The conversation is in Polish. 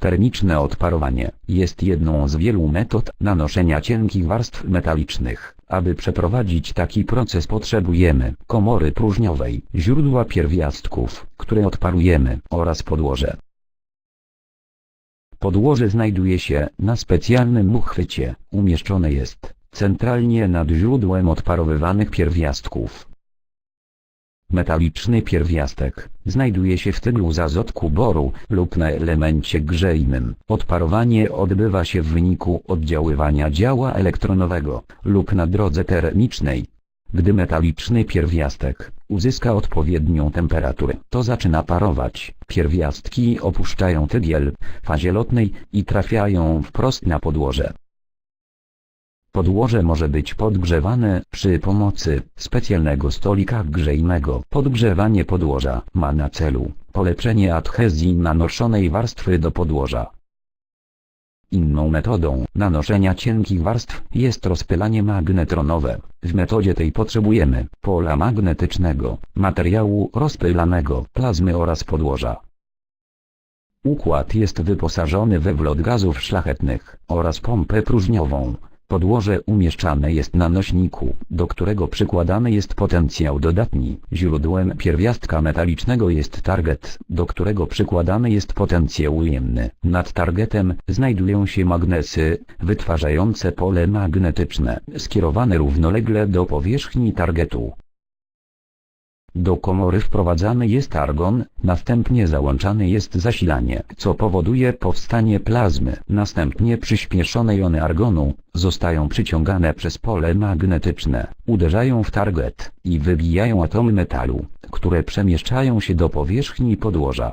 Termiczne odparowanie jest jedną z wielu metod nanoszenia cienkich warstw metalicznych. Aby przeprowadzić taki proces potrzebujemy komory próżniowej, źródła pierwiastków, które odparujemy, oraz podłoże. Podłoże znajduje się na specjalnym uchwycie, umieszczone jest centralnie nad źródłem odparowywanych pierwiastków. Metaliczny pierwiastek znajduje się w tylu z azotku boru lub na elemencie grzejnym. Odparowanie odbywa się w wyniku oddziaływania działa elektronowego lub na drodze termicznej. Gdy metaliczny pierwiastek uzyska odpowiednią temperaturę, to zaczyna parować. Pierwiastki opuszczają tygiel w fazie lotnej i trafiają wprost na podłoże. Podłoże może być podgrzewane przy pomocy specjalnego stolika grzejnego. Podgrzewanie podłoża ma na celu polepszenie adhezji nanoszonej warstwy do podłoża. Inną metodą nanoszenia cienkich warstw jest rozpylanie magnetronowe. W metodzie tej potrzebujemy pola magnetycznego, materiału rozpylanego, plazmy oraz podłoża. Układ jest wyposażony we wlot gazów szlachetnych oraz pompę próżniową. Podłoże umieszczane jest na nośniku, do którego przykładany jest potencjał dodatni. Źródłem pierwiastka metalicznego jest target, do którego przykładany jest potencjał ujemny. Nad targetem znajdują się magnesy, wytwarzające pole magnetyczne, skierowane równolegle do powierzchni targetu. Do komory wprowadzany jest argon, następnie załączane jest zasilanie, co powoduje powstanie plazmy. Następnie przyspieszone jony argonu, zostają przyciągane przez pole magnetyczne, uderzają w target i wybijają atomy metalu, które przemieszczają się do powierzchni podłoża.